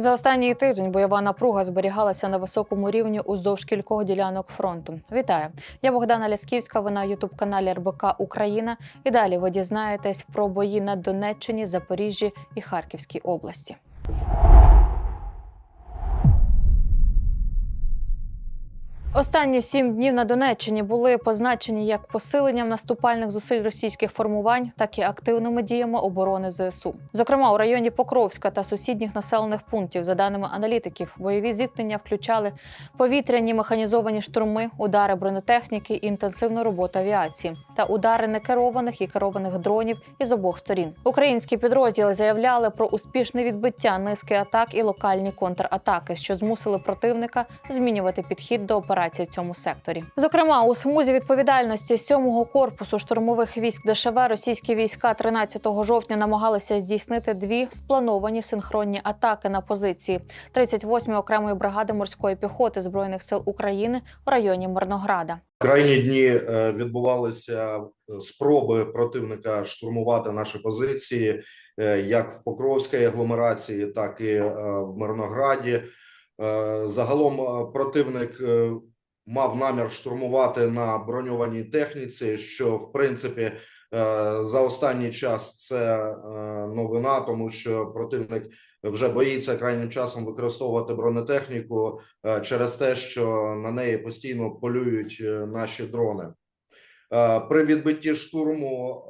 За останній тиждень бойова напруга зберігалася на високому рівні уздовж кількох ділянок фронту. Вітаю! Я Богдана Лясківська. Ви на ютуб каналі РБК Україна. І далі ви дізнаєтесь про бої на Донеччині, Запоріжжі і Харківській області. Останні сім днів на Донеччині були позначені як посиленням наступальних зусиль російських формувань, так і активними діями оборони ЗСУ. Зокрема, у районі Покровська та сусідніх населених пунктів, за даними аналітиків, бойові зіткнення включали повітряні механізовані штурми, удари бронетехніки, інтенсивну роботу авіації та удари некерованих і керованих дронів із обох сторін. Українські підрозділи заявляли про успішне відбиття низки атак і локальні контратаки, що змусили противника змінювати підхід до операції в цьому секторі. Зокрема, у смузі відповідальності 7-го корпусу штурмових військ ДШВ російські війська 13 жовтня намагалися здійснити дві сплановані синхронні атаки на позиції 38-ї окремої бригади морської піхоти збройних сил України у районі Мирнограда. Крайні дні е, відбувалися е, спроби противника штурмувати наші позиції е, як в Покровській агломерації, так і в Мирнограді. Загалом противник мав намір штурмувати на броньованій техніці, що в принципі е, за останній час це е, новина, тому що противник вже боїться крайнім часом використовувати бронетехніку е, через те, що на неї постійно полюють наші дрони. При відбитті штурму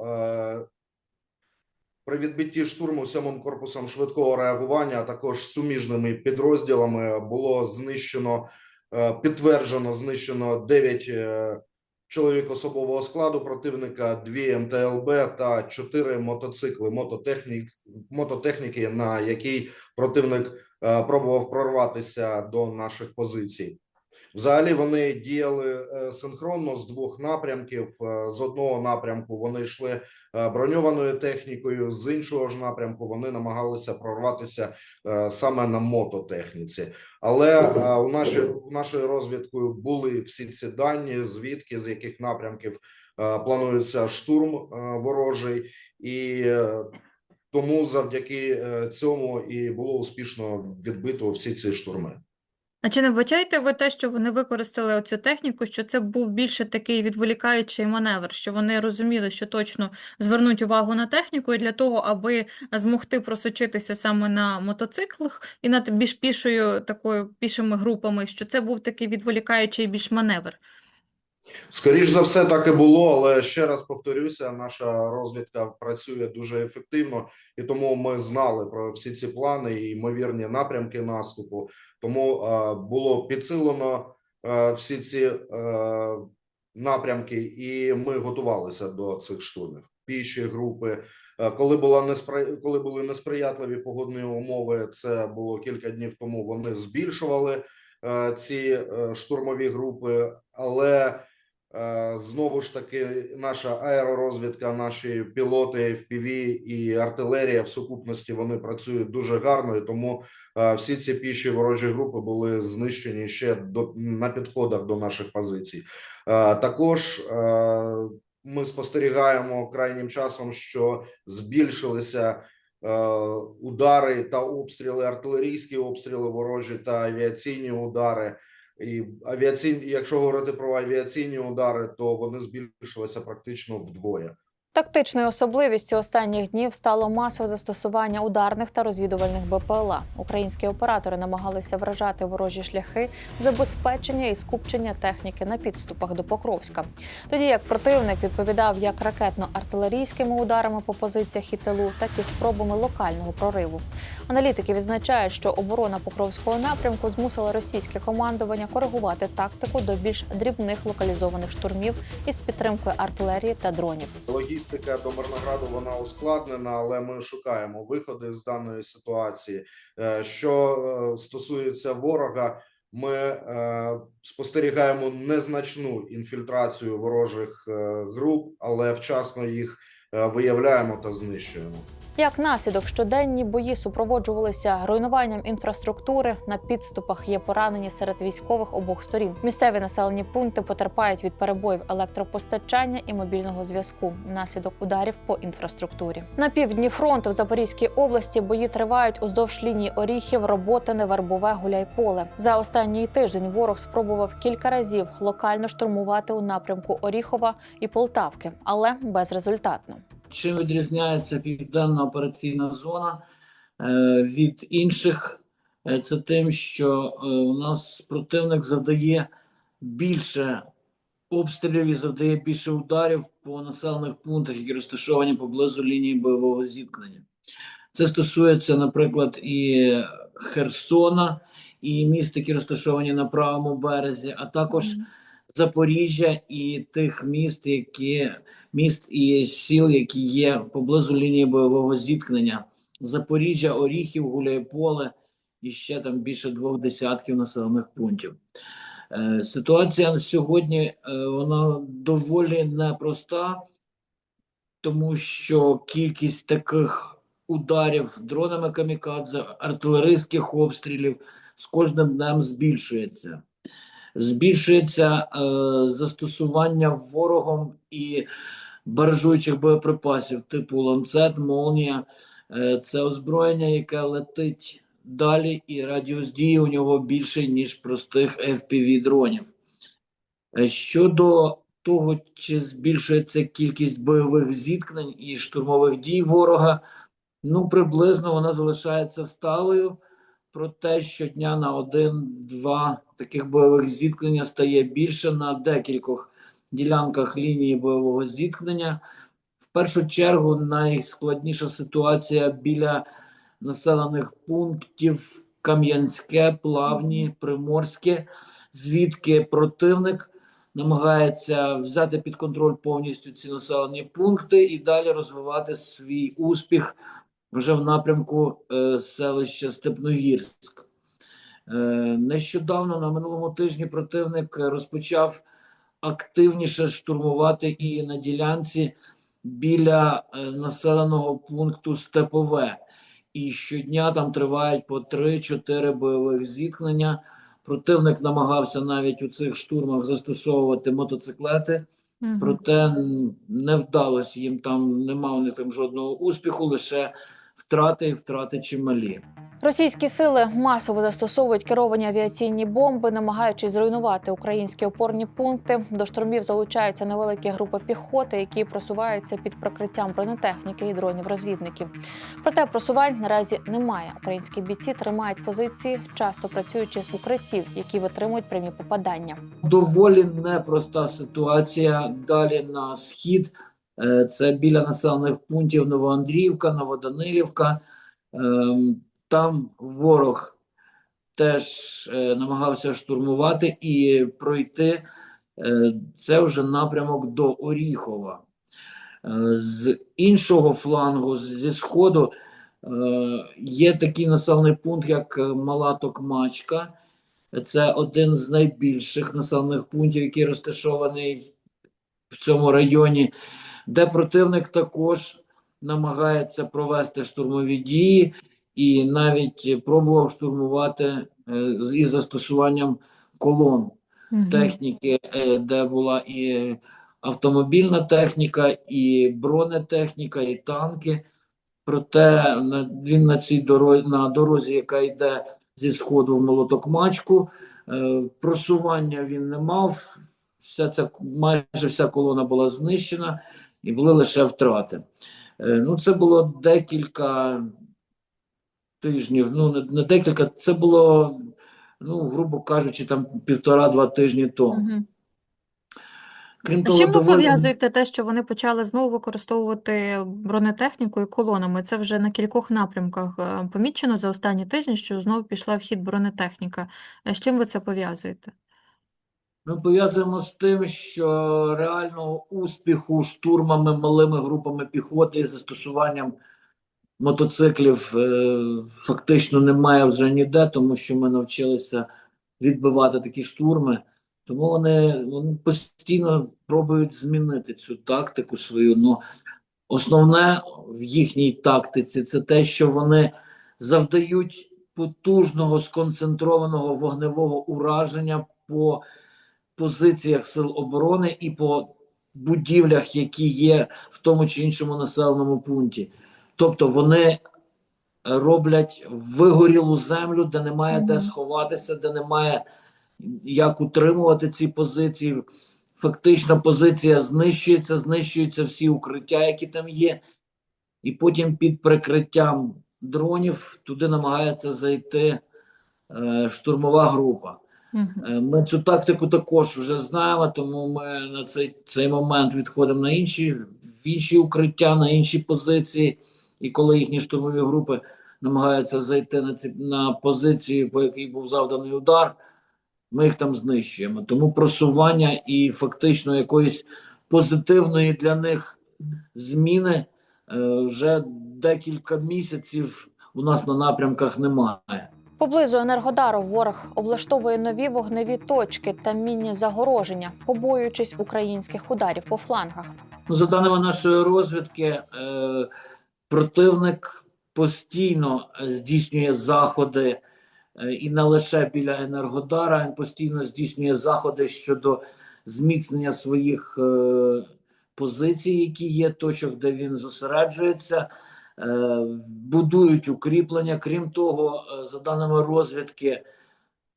при відбитті штурму сьомим корпусом швидкого реагування, а також суміжними підрозділами було знищено, підтверджено знищено 9 е, чоловік особового складу противника, 2 МТЛБ та 4 мотоцикли мототехнік, мототехніки, на якій противник е, пробував прорватися до наших позицій. Взагалі вони діяли е, синхронно з двох напрямків. Е, З одного напрямку вони йшли е, броньованою технікою, з іншого ж напрямку вони намагалися прорватися саме на мототехніці. Але у нашій нашою розвідкою були всі ці дані, звідки з яких напрямків планується штурм ворожий, і тому завдяки цьому і було успішно відбито всі ці штурми. А чи не вбачаєте ви те, що вони використали оцю техніку, що це був більше такий відволікаючий маневр, що вони розуміли, що точно звернуть увагу на техніку і для того, аби змогти просочитися саме на мотоциклах і над більш пішою такою пішими групами, що це був такий відволікаючий більш маневр? Скоріш за все, так і було, але ще раз повторюся, наша розвідка працює дуже ефективно, і тому ми знали про всі ці плани і ймовірні напрямки наступу. Тому е, було підсилено е, всі ці е, напрямки, і ми готувалися до цих штурмів. Піші групи, Е, коли була неспри... коли були несприятливі погодні умови, це було кілька днів тому. Вони збільшували е, ці е, штурмові групи, але Знову ж таки, наша аеророзвідка, наші пілоти, FPV і артилерія в сукупності вони працюють дуже гарно, і тому е, всі ці піші ворожі групи були знищені ще до на підходах до наших позицій. Е, Також е, ми спостерігаємо крайнім часом, що збільшилися е, удари та обстріли, артилерійські обстріли ворожі та авіаційні удари. І авіаційні, якщо говорити про авіаційні удари, то вони збільшилися практично вдвоє. Тактичною особливістю останніх днів стало масове застосування ударних та розвідувальних БПЛА. Українські оператори намагалися вражати ворожі шляхи забезпечення і скупчення техніки на підступах до Покровська. Тоді як противник відповідав як ракетно-артилерійськими ударами по позиціях і тилу, так і спробами локального прориву. Аналітики відзначають, що оборона Покровського напрямку змусила російське командування коригувати тактику до більш дрібних локалізованих штурмів із підтримкою артилерії та дронів. Логістика до Мирнограду вона ускладнена, але ми шукаємо виходи з даної ситуації. Е, Що е, стосується ворога, ми е, спостерігаємо незначну інфільтрацію ворожих груп, але вчасно їх виявляємо та знищуємо. Як наслідок щоденні бої супроводжувалися руйнуванням інфраструктури. На підступах є поранені серед військових обох сторін. Місцеві населені пункти потерпають від перебоїв електропостачання і мобільного зв'язку внаслідок ударів по інфраструктурі. На півдні фронту в Запорізькій області бої тривають уздовж лінії Оріхів, Роботине, Вербове, Гуляйполе. За останній тиждень ворог спробував кілька разів локально штурмувати у напрямку Оріхова і Полтавки, але безрезультатно. Чим відрізняється південна операційна зона е, від інших? Е, Це тим, що е, у нас противник завдає більше обстрілів і завдає більше ударів по населених пунктах, які розташовані поблизу лінії бойового зіткнення. Це стосується, наприклад, і Херсона, і міст, які розташовані на правому березі, а також Запоріжжя і тих міст, які міст і сіл, які є поблизу лінії бойового зіткнення. Запоріжжя, Оріхів, Гуляйполе і ще там більше двох десятків населених пунктів. Е, Ситуація на сьогодні е, вона доволі непроста, тому що кількість таких ударів дронами камікадзе, артилерійських обстрілів з кожним днем збільшується. Збільшується е, застосування ворогом і баражуючих боєприпасів типу ланцет, молнія. Е, це озброєння, яке летить далі, і радіус дії у нього більший, ніж простих FPV-дронів. Е, Щодо того, чи збільшується кількість бойових зіткнень і штурмових дій ворога, ну приблизно вона залишається сталою. Проте щодня на один-два таких бойових зіткнення стає більше на декількох ділянках лінії бойового зіткнення. В першу чергу найскладніша ситуація біля населених пунктів Кам'янське, Плавні, Приморське, звідки противник намагається взяти під контроль повністю ці населені пункти і далі розвивати свій успіх вже в напрямку е, селища Степногірськ. Е, нещодавно на минулому тижні противник розпочав активніше штурмувати і на ділянці біля е, населеного пункту Степове. І щодня там тривають по 3-4 бойових зіткнення. Противник намагався навіть у цих штурмах застосовувати мотоциклети. Проте не вдалося їм там, нема у них там жодного успіху, лише втрати і втрати чималі. Російські сили масово застосовують керовані авіаційні бомби, намагаючись зруйнувати українські опорні пункти. До штурмів залучаються невеликі групи піхоти, які просуваються під прикриттям бронетехніки і дронів-розвідників. Проте просувань наразі немає. Українські бійці тримають позиції, часто працюючи з укриттів, які витримують прямі попадання. Доволі непроста ситуація далі на схід. Е, Це біля населених пунктів Новоандріївка, Новоданилівка. Ем, Там ворог теж е, намагався штурмувати і пройти. Е, Це вже напрямок до Оріхова. З іншого флангу, зі сходу, є такий населений пункт, як Мала Токмачка. Це один з найбільших населених пунктів, який розташований в цьому районі, де противник також намагається провести штурмові дії і навіть пробував штурмувати е, із застосуванням колон техніки, е, де була і автомобільна техніка, і бронетехніка, і танки. Проте він на цій дорозі, на дорозі, яка йде зі сходу в Молотокмачку, е, просування він не мав. Вся ця майже вся колона була знищена, і були лише втрати. Е, Ну, це було декілька тижнів. Ну, не, декілька, це було, ну, грубо кажучи, там півтора-два тижні тому. Мгм. Крім А того, чим ви доволі- пов'язуєте те, що вони почали знову використовувати бронетехніку і колонами? Це вже на кількох напрямках е, помічено за останні тижні, що знову пішла в хід бронетехніка. Е, З чим ви це пов'язуєте? Ми пов'язуємо з тим, що реального успіху штурмами малими групами піхоти і застосуванням мотоциклів е, фактично немає вже ніде, тому що ми навчилися відбивати такі штурми. Тому вони, вони постійно пробують змінити цю тактику свою. Ну, основне в їхній тактиці це те, що вони завдають потужного сконцентрованого вогневого ураження по позиціях сил оборони і по будівлях, які є в тому чи іншому населеному пункті. Тобто вони роблять вигорілу землю, де немає де сховатися, де немає як утримувати ці позиції. Фактично, позиція знищується, знищуються всі укриття, які там є, і потім під прикриттям дронів туди намагається зайти е, штурмова група. Е, Ми цю тактику також вже знаємо, тому ми на цей, цей момент відходимо на інші, в інші укриття, на інші позиції. І коли їхні штурмові групи намагаються зайти на, ці, на позиції, по якій був завданий удар, ми їх там знищуємо. Тому просування і фактично якоїсь позитивної для них зміни е, вже декілька місяців у нас на напрямках немає. Поблизу Енергодару ворог облаштовує нові вогневі точки та мінні загороження, побоюючись українських ударів по флангах. Ну, за даними нашої розвідки, е, противник постійно здійснює заходи е, і не лише біля Енергодара, він постійно здійснює заходи щодо зміцнення своїх е, позицій, які є, точок, де він зосереджується, будують укріплення. Крім того, е, за даними розвідки,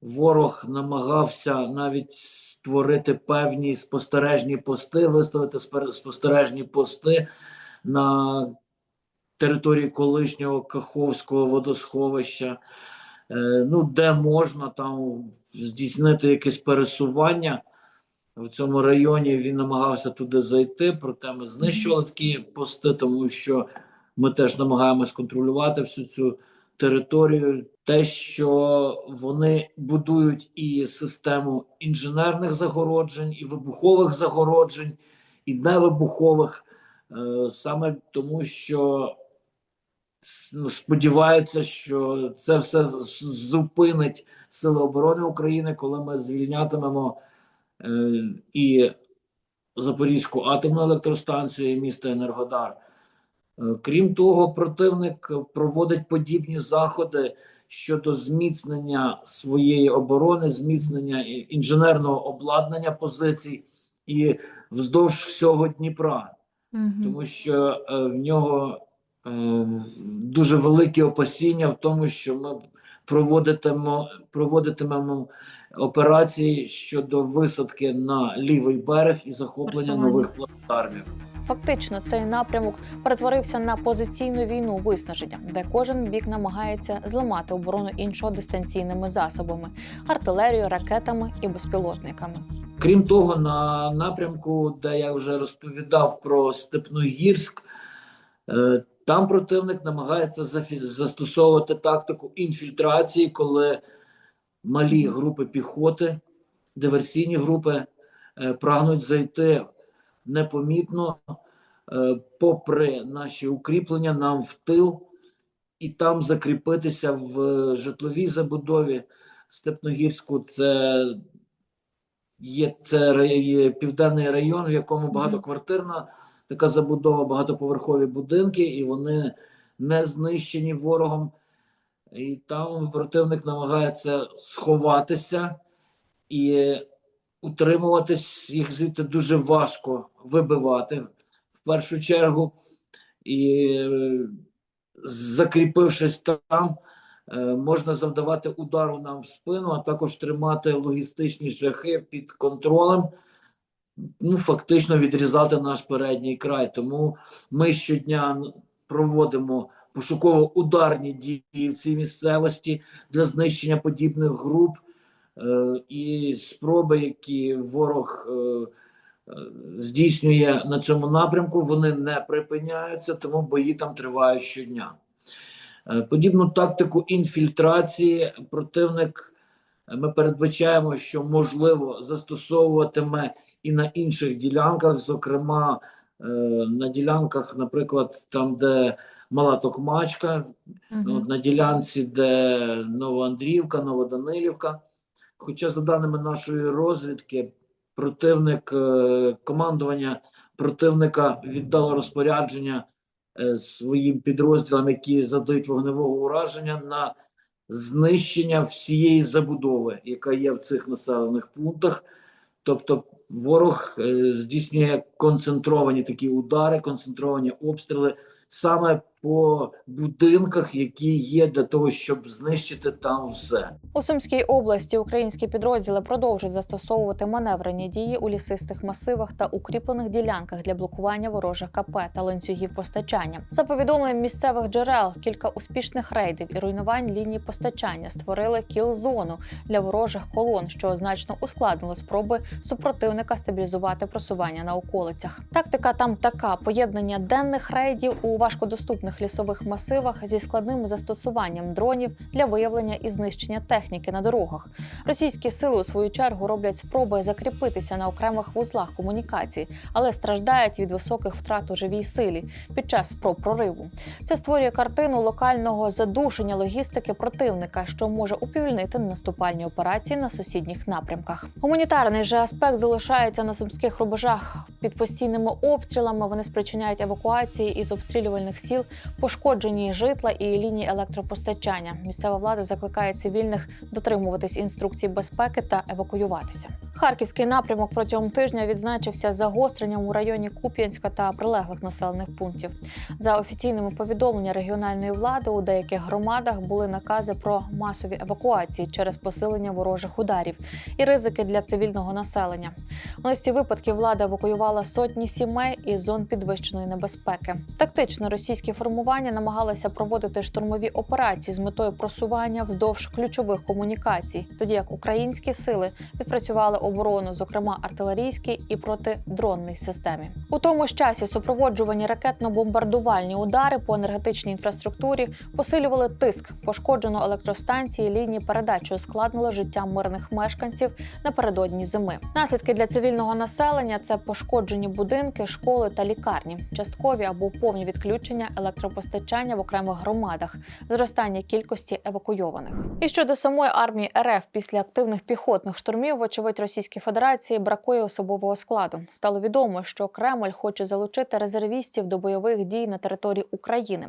ворог намагався навіть створити певні спостережні пости, виставити спостережні пости на території колишнього Каховського водосховища, е, ну, де можна там здійснити якесь пересування. В цьому районі він намагався туди зайти, проте ми знищували такі пости, тому що ми теж намагаємось контролювати всю цю територію. Те, що вони будують і систему інженерних загороджень, і вибухових загороджень, і невибухових, е, саме тому, що ну, сподіваються, що це все зупинить Сили оборони України, коли ми звільнятимемо е, і Запорізьку атомну електростанцію, і місто Енергодар. Е, Крім того, противник проводить подібні заходи щодо зміцнення своєї оборони, зміцнення інженерного обладнання позицій і вздовж всього Дніпра, тому що е, в нього е, дуже великі опасіння в тому, що ми проводитимо, проводитимемо операції щодо висадки на лівий берег і захоплення Просування. нових плацдармів. Фактично, цей напрямок перетворився на позиційну війну виснаження, де кожен бік намагається зламати оборону іншого дистанційними засобами артилерією, ракетами і безпілотниками. Крім того, на напрямку, де я вже розповідав про Степногірськ, е, там противник намагається застосовувати тактику інфільтрації, коли малі групи піхоти, диверсійні групи е, прагнуть зайти непомітно, е, попри наші укріплення, нам в тил, і там закріпитися в житловій забудові Степногірську. Це є це є південний район, в якому багатоквартирна така забудова, багатоповерхові будинки, і вони не знищені ворогом. І там противник намагається сховатися і утримуватись, їх звідти дуже важко вибивати в першу чергу. І е, закріпившись там, е, можна завдавати удару нам в спину, а також тримати логістичні шляхи під контролем, ну фактично відрізати наш передній край. Тому ми щодня проводимо пошуково-ударні дії в цій місцевості для знищення подібних груп і спроби, які ворог. е, е, Здійснює на цьому напрямку, вони не припиняються, тому бої там тривають щодня. Е, Подібну тактику інфільтрації противник е, ми передбачаємо, що можливо застосовуватиме і на інших ділянках, зокрема е, на ділянках, наприклад, там, де Мала Токмачка, от на ділянці, де Новоандріївка, Новоданилівка. Хоча, за даними нашої розвідки, противник е, командування противника віддало розпорядження е, своїм підрозділам, які задають вогневого ураження на знищення всієї забудови, яка є в цих населених пунктах. Тобто ворог е, здійснює концентровані такі удари, концентровані обстріли саме по будинках, які є для того, щоб знищити там все. У Сумській області українські підрозділи продовжують застосовувати маневрені дії у лісистих масивах та укріплених ділянках для блокування ворожих КП та ланцюгів постачання. За повідомленням місцевих джерел, кілька успішних рейдів і руйнувань ліній постачання створили кіл-зону для ворожих колон, що значно ускладнило спроби супротивника стабілізувати просування на околицях. Тактика там така: поєднання денних рейдів у важкодоступних лісових масивах зі складним застосуванням дронів для виявлення і знищення техніки на дорогах. Російські сили у свою чергу роблять спроби закріпитися на окремих вузлах комунікації, але страждають від високих втрат у живій силі під час спроб прориву. Це створює картину локального задушення логістики противника, що може уповільнити наступальні операції на сусідніх напрямках. Гуманітарний же аспект залишається на сумських рубежах під постійними обстрілами. Вони спричиняють евакуації із обстрілювальних сіл, пошкоджені житла і лінії електропостачання. Місцева влада закликає цивільних дотримуватись інструкцій безпеки та евакуюватися. Харківський напрямок протягом тижня відзначився загостренням у районі Куп'янська та прилеглих населених пунктів. За офіційними повідомленнями регіональної влади у деяких громадах були накази про масові евакуації через посилення ворожих ударів і ризики для цивільного населення. У листі випадків влада евакуювала сотні сімей із зон підвищеної небезпеки. Тактично російські формування намагалися проводити штурмові операції з метою просування вздовж ключових комунікацій, тоді як українські сили відпрацювали оборону, зокрема артилерійській і протидронній системі. У тому ж часі супроводжувані ракетно-бомбардувальні удари по енергетичній інфраструктурі посилювали тиск, пошкоджено електростанції, лінії передачі ускладнило життя мирних мешканців напередодні зими. Наслідки для цивільного населення це пошкоджені будинки, школи та лікарні, часткові або повні відключення електропостачання в окремих громадах, зростання кількості евакуйованих. І щодо самої армії РФ після активних піхотних штурмів, вочевидь, Російській Федерації бракує особового складу. Стало відомо, що Кремль хоче залучити резервістів до бойових дій на території України.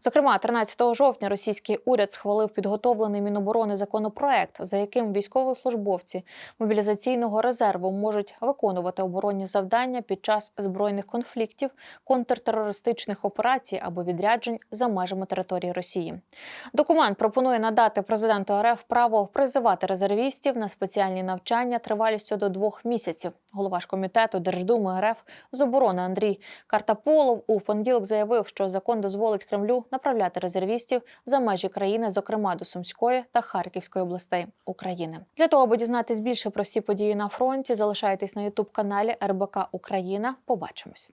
Зокрема, 13 жовтня російський уряд схвалив підготовлений Міноборони законопроект, за яким військовослужбовці мобілізаційного резерву можуть виконувати оборонні завдання під час збройних конфліктів, контртерористичних операцій або відряджень за межами території Росії. Документ пропонує надати президенту РФ право призивати резервістів на спеціальні навчання тривалістю до двох місяців. Голова ж комітету Держдуми РФ з оборони Андрій Картаполов у понеділок заявив, що закон дозволить Кремлю направляти резервістів за межі країни, зокрема до Сумської та Харківської областей України. Для того, аби дізнатись більше про всі події на фронті, залишайтесь на Ютуб каналі РБК Україна. Побачимось.